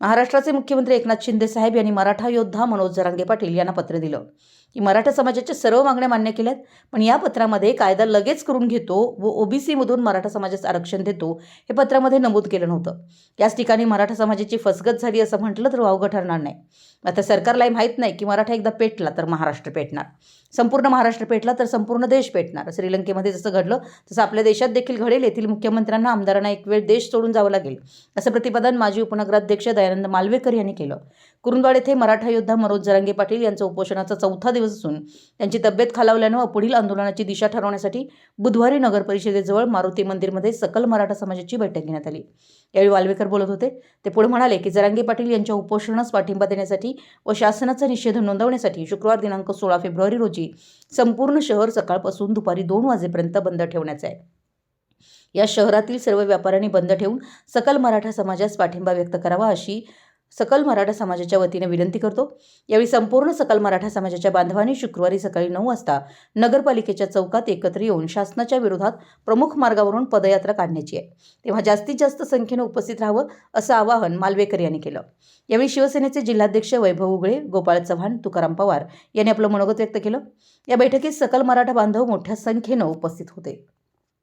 महाराष्ट्राचे मुख्यमंत्री एकनाथ शिंदे साहेब यांनी मराठा योद्धा मनोज जरांगे पाटील यांना पत्र दिलं. की मराठा समाजाच्या सर्व मागण्या मान्य केल्यात पण या पत्रामध्ये कायदा लगेच करून घेतो व ओबीसीमधून मराठा समाजाचं आरक्षण देतो हे पत्रामध्ये नमूद केलं नव्हतं. याच ठिकाणी मराठा समाजाची फसगत झाली असं म्हटलं तर वावगं ठरणार नाही. आता सरकारलाही माहीत नाही की मराठा एकदा पेटला तर महाराष्ट्र पेटणार. संपूर्ण महाराष्ट्र पेटला तर संपूर्ण देश पेटणार. श्रीलंकेमध्ये जसं घडलं तसं आपल्या देशात देखील घडेल. येथील मुख्यमंत्र्यांना आमदारांना एक वेळ देश सोडून जावं लागेल. असं प्रतिपादन माजी उपनगराध्यक्ष दयानंद मालवेकर यांनी केलं. कुरुंदवाड येथे मराठा योद्धा मनोज जरांगे पाटील यांचा उपोषणाचा चौथा दिवस असून त्यांची तब्येत खालावल्यानं व पुढील आंदोलनाची दिशा ठरवण्यासाठी बुधवारी नगर परिषदेजवळ मारुती मंदिरमध्ये सकल मराठा समाजाची बैठक घेण्यात आली. यावेळी वाल्वेकर बोलत होते. ते पुढे म्हणाले की जरांगे पाटील यांच्या उपोषणास पाठिंबा देण्यासाठी व शासनाचा निषेध नोंदवण्यासाठी शुक्रवार दिनांक सोळा फेब्रुवारी रोजी संपूर्ण शहर सकाळपासून दुपारी दोन वाजेपर्यंत बंद ठेवण्याचं आहे. या शहरातील सर्व व्यापाऱ्यांनी बंद ठेवून सकल मराठा समाजास पाठिंबा व्यक्त करावा अशी सकल मराठा समाजाच्या वतीने विनंती करतो. यावेळी संपूर्ण सकल मराठा समाजाच्या बांधवांनी शुक्रवारी सकाळी नऊ वाजता नगरपालिकेच्या चौकात एकत्र येऊन शासनाच्या विरोधात प्रमुख मार्गावरून पदयात्रा काढण्याची आहे. तेव्हा जास्तीत जास्त संख्येनं उपस्थित राहावं असं आवाहन मालवेकर यांनी केलं. यावेळी शिवसेनेचे जिल्हाध्यक्ष वैभव उगळे गोपाळ चव्हाण तुकाराम पवार यांनी आपलं मनोगत व्यक्त केलं. या बैठकीत सकल मराठा बांधव मोठ्या संख्येनं उपस्थित होते.